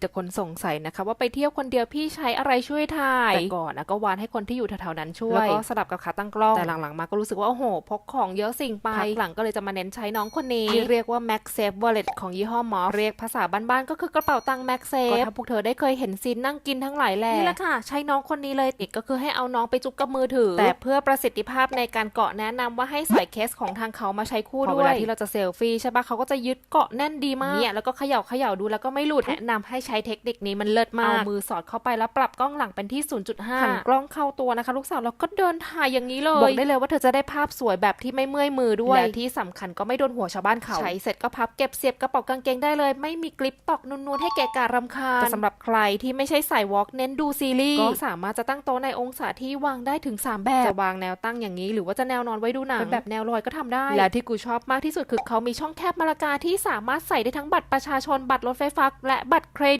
แต่คนสงสัยนะคะ ว่าไปเที่ยวคนเดียวพี่ใช้อะไรช่วยถ่ายแต่ก่อนนะก็วานให้คนที่อยู่แถวๆนั้นช่วยแล้วก็สลับกับขาตั้งกล้องแต่หลังๆมาก็รู้สึกว่าโอ้โหพกของเยอะสิ่งไปพักหลังก็เลยจะมาเน้นใช้น้องคนนี้ที่เรียกว่า Max Safe Wallet ของยี่ห้อมอเรียกภาษาบ้านๆก็คือกระเป๋าตังค์ Max Safe ก็ถ้าพวกเธอได้เคยเห็นซีนนั่งกินทั้งหลายแหล่นี่แหละค่ะ ใช้น้องคนนี้เลยติดก็คือให้เอาน้องไปจุ๊บกับมือถือ แต่เพื่อประสิทธิภาพในการเกาะแนะนำว่าให้ใส่เคสของทางเขามาใช้คู่ด้วยเวลาที่เราจะเซลฟี่ใช่ปะเขาก็จะยึดเกาะแน่นดีมากเนี่ยแล้วก็เขย่าเขย่าดูแล้วก็ไม่หลุดแนะนำให้ใช้เทคนิคนี้มันเลิศมาก เอามือสอดเข้าไปแล้วปรับกล้องหลังเป็นที่ 0.5หันกล้องเข้าตัวนะคะ ลูกสาวแล้วก็เดินถ่ายอย่างนี้เลย บอกได้เลยว่าเธอจะได้ภาพสวยแบบที่ไม่เมื่อยมือด้วย และที่สำคัญก็ไม่โดนหัวชาวบ้านเขา ใช้เสร็จก็พับเก็บเสียบกระเป๋ากางเกงได้เลย ไม่มีกลิปตอกนูนๆให้แกะการำคาญแต่สำหรับใครที่ไม่ใช่สายวอล์กเน้นดูซีรีส์ก็สามารถจะตั้งโต๊ะในองศาที่วางได้ถึง 3 แบบ จะวางแนวตั้งอย่างนี้ หรือว่าจะแนวนอนไว้ดูหนังเป็นแบบแนวลอยก็ทำได้ และที่กูชอบมากที่สุดคือเขามีช่องแคบมะละกาที่สามารถใส่ได้ทั้งบัตรประชาชนบัตรรถไฟฟ้าและบัตรเครดิต